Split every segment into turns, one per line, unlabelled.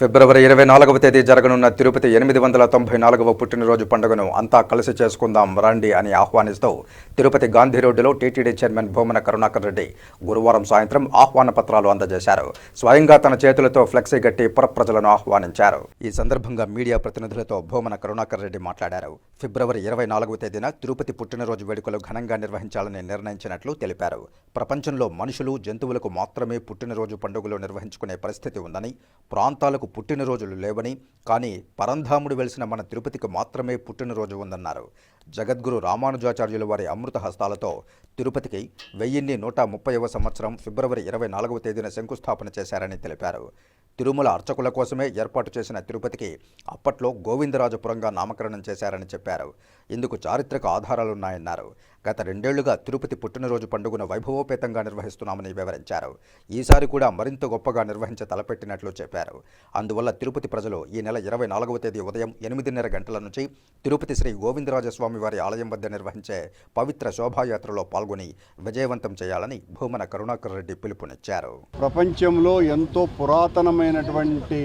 ఫిబ్రవరి ఇరవై నాలుగవ తేదీ జరగనున్న తిరుపతి ఎనిమిది వందల తొంభై నాలుగవ పుట్టినరోజు పండుగను అంతా కలిసి చేసుకుందాం రండి అని ఆహ్వానిస్తూ తిరుపతి గాంధీ రోడ్డులో టీటీడీ చైర్మన్ భూమన కరుణాకర్ రెడ్డి గురువారం సాయంత్రం ఆహ్వాన పత్రాలు అందజేశారు. స్వయంగా తన చేతులతో ఫ్లెక్సీ గట్టి పురప్రజలను ఆహ్వానించారు. ఈ సందర్భంగా మీడియా ప్రతినిధులతో భూమన కరుణాకర్ రెడ్డి మాట్లాడారు. ఫిబ్రవరి ఇరవై నాలుగవ తేదీన తిరుపతి పుట్టినరోజు వేడుకలు ఘనంగా నిర్వహించాలని నిర్ణయించినట్లు తెలిపారు. ప్రపంచంలో మనుషులు జంతువులకు మాత్రమే పుట్టినరోజు పండుగలు నిర్వహించుకునే పరిస్థితి ఉందని ప్రాంతాలకు పుట్టినరోజులు లేవని కానీ పరంధాముడు వెలిసిన మన తిరుపతికి మాత్రమే పుట్టినరోజు ఉందన్నారు. జగద్గురు రామానుజాచార్యుల వారి అమృత హస్తాలతో తిరుపతికి వెయ్యిన్ని నూట ముప్పైవ సంవత్సరం ఫిబ్రవరి ఇరవై నాలుగవ తేదీన శంకుస్థాపన చేశారని తెలిపారు. తిరుమల అర్చకుల కోసమే ఏర్పాటు చేసిన తిరుపతికి అప్పట్లో గోవిందరాజపురంగా నామకరణం చేశారని చెప్పారు. ఇందుకు చారిత్రక ఆధారాలున్నాయన్నారు. గత రెండేళ్ళుగా తిరుపతి పుట్టినరోజు పండుగను వైభవోపేతంగా నిర్వహిస్తున్నామని వివరించారు. ఈసారి కూడా మరింత గొప్పగా నిర్వహించ తలపెట్టినట్లు చెప్పారు. అందువల్ల తిరుపతి ప్రజలు ఈ నెల ఇరవై నాలుగవ తేదీ ఉదయం ఎనిమిదిన్నర గంటల నుంచి తిరుపతి శ్రీ గోవిందరాజస్వామి వారి ఆలయం వద్ద నిర్వహించే పవిత్ర శోభాయాత్రలో పాల్గొని విజయవంతం చేయాలని భూమన కరుణాకర్ రెడ్డి పిలుపునిచ్చారు.
ప్రపంచంలో ఎంతో పురాతనమైనటువంటి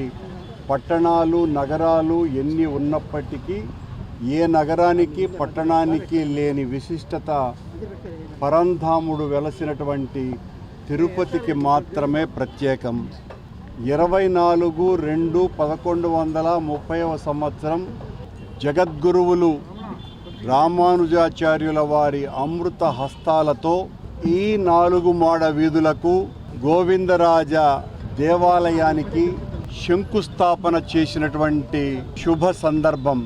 పట్టణాలు నగరాలు ఎన్ని ఉన్నప్పటికీ ఏ నగరానికి పట్టణానికి లేని విశిష్టత పరంధాముడు వెలసినటువంటి తిరుపతికి మాత్రమే ప్రత్యేకం. ఇరవై నాలుగు రెండు పదకొండు వందల ముప్పైవ సంవత్సరం జగద్గురువులు రామానుజాచార్యుల వారి అమృత హస్తాలతో ఈ నాలుగు మాడ వీధులకు గోవిందరాజ దేవాలయానికి శంకుస్థాపన చేసినటువంటి శుభ సందర్భం.